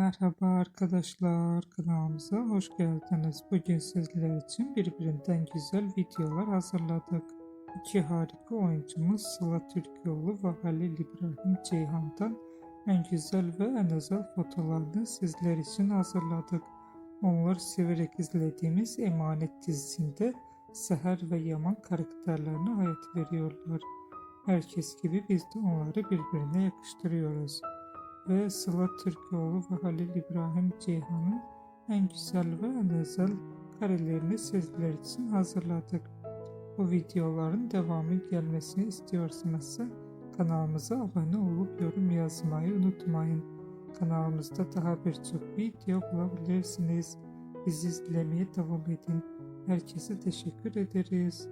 Merhaba arkadaşlar kanalımıza hoş geldiniz. Bugün sizler için birbirinden güzel videolar hazırladık. İki harika oyuncumuz Sıla Türkoğlu ve Halil İbrahim Ceyhan'dan en güzel ve en özel fotolarını sizler için hazırladık. Onlar severek izlediğimiz Emanet dizisinde Seher ve Yaman karakterlerine hayat veriyorlar. Herkes gibi biz de onları birbirine yakıştırıyoruz ve Sıla Türkoğlu ve Halil İbrahim Ceyhan'ın en güzel ve en özel karelerini sizler için hazırladık. Bu videoların devamı gelmesini istiyorsanız kanalımıza abone olup yorum yazmayı unutmayın. Kanalımızda daha birçok video bulabilirsiniz. Bizi izlemeye devam edin. Herkese teşekkür ederiz.